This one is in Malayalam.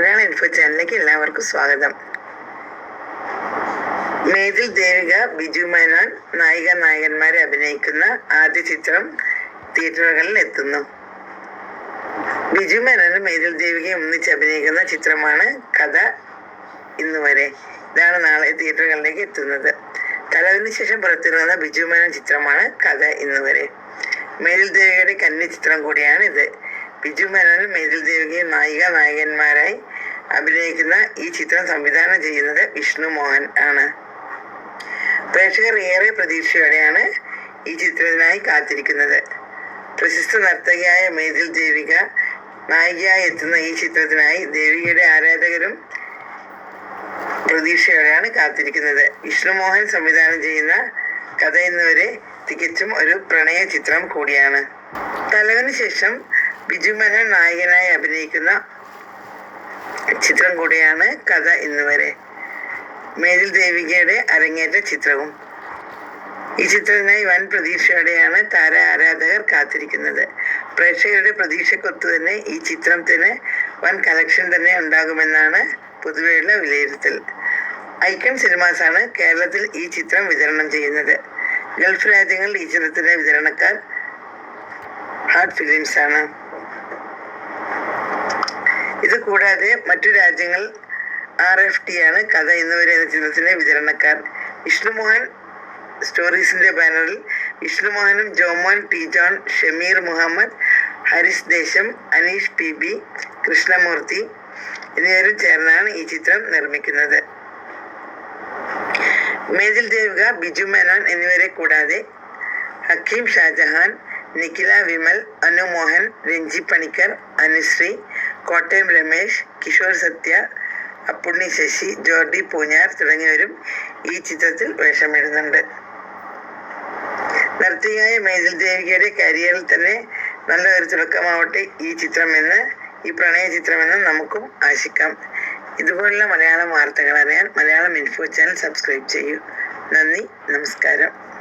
മലയാള ഇൻഫോ ചാനലിലേക്ക് എല്ലാവർക്കും സ്വാഗതം. മേതിൽ ദേവിക ബിജു മേനോൻ നായിക നായകന്മാരെ അഭിനയിക്കുന്ന ആദ്യ ചിത്രം തിയേറ്ററുകളിൽ എത്തുന്നു. ബിജു മേനോനും മേതിൽ ദേവികയും ഒന്നിച്ച് അഭിനയിക്കുന്ന ചിത്രമാണ് കഥ ഇന്ന് വരെ ഇതാണ് നാളെ തിയേറ്ററുകളിലേക്ക് എത്തുന്നത്. തലവിന് ശേഷം പുറത്തിറങ്ങുന്ന ബിജു മേനോൻ ചിത്രമാണ് കഥ ഇന്ന് വരെ മേതിൽ ദേവികയുടെ കന്നി ചിത്രം കൂടിയാണ് ഇത് ബിജു മേനോൻ മേതിൽ നായിക നായകന്മാരായി അഭിനയിക്കുന്ന ഈ ചിത്രം സംവിധാനം ചെയ്യുന്നത് വിഷ്ണു മോഹൻ ആണ്. പ്രേക്ഷകർ ഏറെ പ്രതീക്ഷയോടെയാണ് ഈ ചിത്രത്തിനായി കാത്തിരിക്കുന്നത്. പ്രശസ്ത നർത്തകിയായ മേതിൽ ദേവിക നായികയായി എത്തുന്ന ഈ ചിത്രത്തിനായി ദേവികയുടെ ആരാധകരും പ്രതീക്ഷയോടെയാണ് കാത്തിരിക്കുന്നത്. വിഷ്ണുമോഹൻ സംവിധാനം ചെയ്യുന്ന കഥ എന്നിവരെ തികച്ചും ഒരു പ്രണയ ചിത്രം കൂടിയാണ്. തലവിന് ശേഷം ബിജു മേനോൻ നായകനായി അഭിനയിക്കുന്ന ചിത്രം കൂടിയാണ് കഥ ഇന്നുവരെ. മേരിൽ ദേവികയുടെ അരങ്ങേറ്റ ചിത്രവും. ഈ ചിത്രത്തിനായി വൻ പ്രതീക്ഷയോടെയാണ് താര ആരാധകർ കാത്തിരിക്കുന്നത്. പ്രേക്ഷകരുടെ പ്രതീക്ഷക്കൊത്തു തന്നെ ഈ ചിത്രത്തിന് വൻ കളക്ഷൻ തന്നെ ഉണ്ടാകുമെന്നാണ് പൊതുവെയുള്ള വിലയിരുത്തൽ. ഐക്കൺ സിനിമാസാണ് കേരളത്തിൽ ഈ ചിത്രം വിതരണം ചെയ്യുന്നത്. ഗൾഫ് രാജ്യങ്ങളിൽ ഈ ചിത്രത്തിന്റെ വിതരണക്കാർ ഹാർട്ട് ഫിലിംസ് ആണ്. ഇത് കൂടാതെ മറ്റു രാജ്യങ്ങൾ ആർ എഫ് ടി ആണ്. കഥ എന്നിവരെ എന്ന ചിത്രത്തിന്റെ വിതരണക്കാർ വിഷ്ണുമോഹൻ സ്റ്റോറീസിന്റെ ബാനറിൽ വിഷ്ണുമോഹനും Jomon T John Shameer Muhammad Haris Desom Aneesh P B Krishnamurthy എന്നിവരും ചേർന്നാണ് ഈ ചിത്രം നിർമ്മിക്കുന്നത്. മേജിൽ ദേവിക ബിജു മേനോൻ എന്നിവരെ കൂടാതെ ഹക്കീം ഷാജഹാൻ നിഖില വിമൽ അനു മോഹൻ രഞ്ജി പണിക്കർ അനുശ്രീ കോട്ടയം രമേശ് കിഷോർ സത്യ അപ്പുണ്ണി ശശി ജോർഡി പൂഞ്ഞാർ തുടങ്ങിയവരും ഈ ചിത്രത്തിൽ വേഷമിടുന്നുണ്ട്. നർത്തകിയായ മേജൽ ദേവികയുടെ കരിയറിൽ തന്നെ നല്ല ഒരു തുടക്കമാവട്ടെ ഈ ചിത്രമെന്ന് ഈ പ്രണയ ചിത്രമെന്ന് നമുക്കും ആശിക്കാം. ഇതുപോലുള്ള മലയാളം വാർത്തകൾ അറിയാൻ മലയാളം ഇൻഫോ ചാനൽ സബ്സ്ക്രൈബ് ചെയ്യൂ. നന്ദി നമസ്കാരം.